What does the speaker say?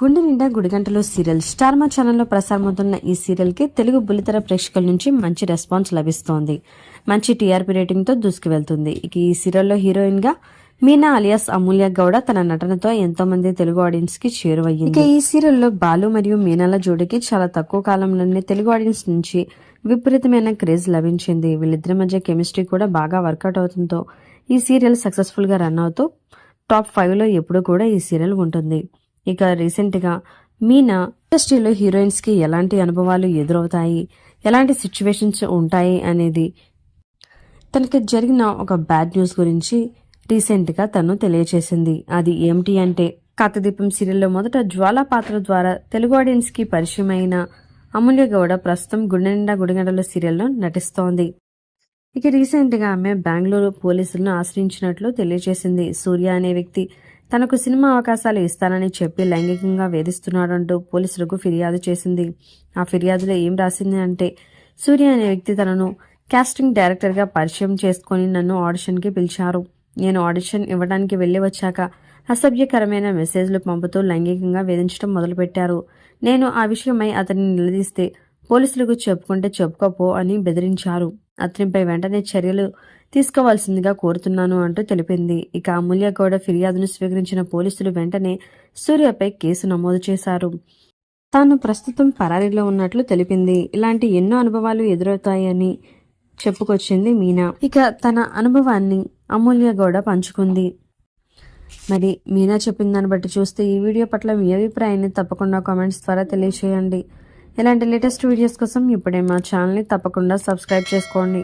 గుండె నిండా గుడిగంటలో serial star మా ఛానల్లో ప్రసారమవుతున్న ఈ సీరియల్కి తెలుగు బుల్లితెర ప్రేక్షకుల నుంచి మంచి రెస్పాన్స్ లభిస్తోంది. మంచి టీఆర్పీ రేటింగ్తో దూసుకు వెళ్తుంది ఇక ఈ సీరియల్లో హీరోయిన్గా మీనా అలియాస్ అమూల్య గౌడ తన నటనతో ఎంతో మంది తెలుగు ఆడియన్స్కి చేరువయ్యింది. ఇక ఈ సీరియల్లో బాలు మరియు మీనాల జోడికి చాలా తక్కువ కాలంలోనే తెలుగు ఆడియన్స్ నుంచి విపరీతమైన క్రేజ్ లభించింది. వీళ్ళిద్దరి మధ్య కెమిస్ట్రీ కూడా బాగా వర్కౌట్ అవుతుందో ఈ సీరియల్ సక్సెస్ఫుల్గా రన్ అవుతూ టాప్ ఫైవ్లో ఎప్పుడు కూడా ఈ సీరియల్ ఉంటుంది. ఇక రీసెంట్గా మీనా ఇండస్ట్రీలో హీరోయిన్స్కి ఎలాంటి అనుభవాలు ఎదురవుతాయి? ఎలాంటి సిచ్యువేషన్స్ ఉంటాయి? అనేది తనకి జరిగిన ఒక బ్యాడ్ న్యూస్ గురించి రీసెంట్గా తను తెలియచేసింది. అది ఏమిటి అంటే కాతదీపం సీరియల్లో మొదట జ్వాల పాత్ర ద్వారా తెలుగు ఆడియన్స్కి పరిచయమైన పరిచయం అయిన అమూల్య గౌడ ప్రస్తుతం గుండె నిండా గుడిగంటల సీరియల్లో నటిస్తోంది. ఇక రీసెంట్గా ఆమె బెంగళూరు పోలీసులను ఆశ్రయించినట్లు తెలియజేసింది సూర్య అనే వ్యక్తి తనకు సినిమా అవకాశాలు ఇస్తానని చెప్పి లైంగికంగా వేధిస్తున్నాడంటూ పోలీసులకు ఫిర్యాదు చేసింది. ఆ ఫిర్యాదులో ఏం రాసింది అంటే సూర్య అనే వ్యక్తి తనను కాస్టింగ్ డైరెక్టర్గా పరిచయం చేసుకొని నన్ను ఆడిషన్కి పిలిచారు. నేను ఆడిషన్ ఇవ్వడానికి వెళ్ళి వచ్చాక అసభ్యకరమైన మెసేజ్లు పంపుతూ లైంగికంగా వేధించడం మొదలుపెట్టారు. నేను ఆ విషయమై అతన్ని నిలదీస్తే పోలీసులకు చెప్పుకుంటే చెప్పుకోపో అని బెదిరించారు. అతనిపై వెంటనే చర్యలు తీసుకోవాల్సిందిగా కోరుతున్నాను అంటూ తెలిపింది. ఇక అమూల్య గౌడ ఫిర్యాదును స్వీకరించిన పోలీసులు వెంటనే సూర్యపై కేసు నమోదు చేశారు. తాను ప్రస్తుతం పరారీలో ఉన్నట్లు తెలిపింది. ఇలాంటి ఎన్నో అనుభవాలు ఎదురవుతాయని చెప్పుకొచ్చింది మీనా. ఇక తన అనుభవాన్ని అమూల్య గౌడ పంచుకుంది. మరి మీనా చెప్పిన దాన్ని బట్టి చూస్తే ఈ వీడియో పట్ల మీ అభిప్రాయాన్ని తప్పకుండా కామెంట్స్ ద్వారా తెలియచేయండి. ఇలాంటి లేటెస్ట్ వీడియోస్ కోసం ఇప్పుడే మా ఛానల్ని తప్పకుండా సబ్స్క్రైబ్ చేసుకోండి.